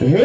நீ